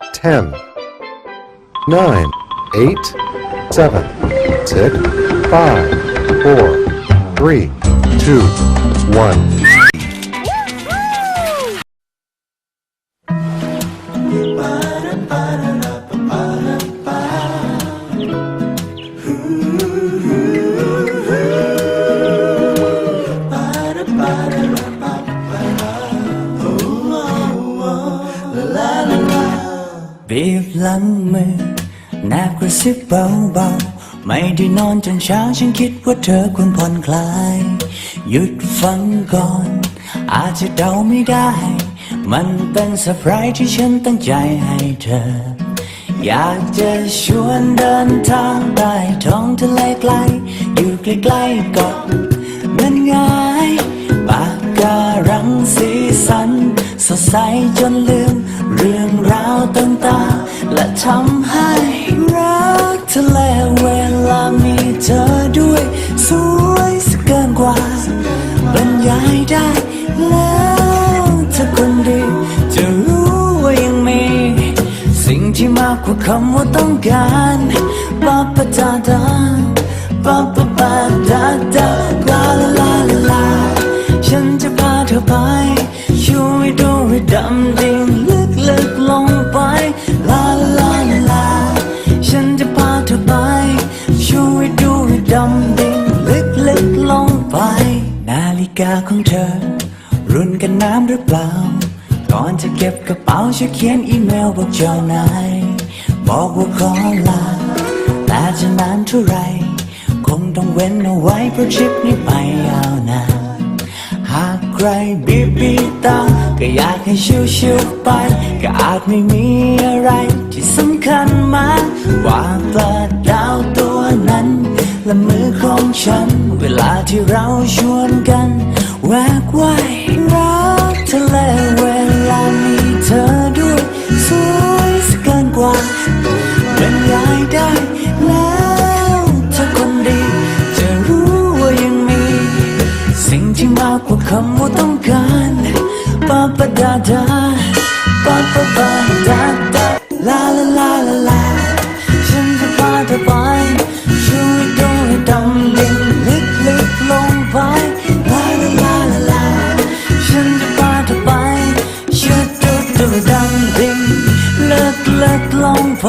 10, 9, 8, 7, 6, 5, 4, 3, 2, 1. Ooh, ooh, ooh, หลังมือแนบกระซิบเบาๆ ไม่ได้นอนจนเช้าฉันคิดว่าเธอควรผ่อนคลาย หยุดฟังก่อน อาจจะเดาไม่ได้ มันเป็นเซอร์ไพรส์ที่ฉันตั้งใจให้เธอ อยากจะชวนเดินทางใต้ท้องทะเลไกล อยู่ใกล้ๆกาะนั้นง่ายปากการังสีสัน สดใสจนลืม เรื่องราวต่างๆ และทำให้รักทะเลเวลามีเธอด้วย สวยสกเกินกว่าบรรยายได้แล้วเธอคนดีจะรู้ว่ายังมี สิ่งที่มากกว่าคำว่าต้องการปาปะดาดาปาปะปาดาดาลาลาลาลาลาฉันจะพาเธอไปช่วยดูให้ดำดิ่ง กาของเธอ รุ่นกันน้ำหรือเปล่า ก่อนจะเก็บกระเป๋าช่วยเขียนอีเมลบอกเจ้านายบอกว่าขอลาแต่จะนานเท่าไร คงต้องเว้นเอาไว้เพราะทริปนี้ไปยาวนานหากใครบีบบีตาก็อยากให้ชิวๆไป ก็อาจไม่มีอะไรที่สำคัญมากกว่าปลาดาวตัวนั้น และมือของฉัน เวลาที่เราชวน ปะดาดาปาปะปาดาดาลาลาลาลาลาฉันจะพาเธอไปช่วยดูให้ดำดิ่งลึกลึกลงไปลาลาลาลาลาฉันจะพาเธอไปช่วยดูดูให้ดำดิ่งลึกลึกลงไป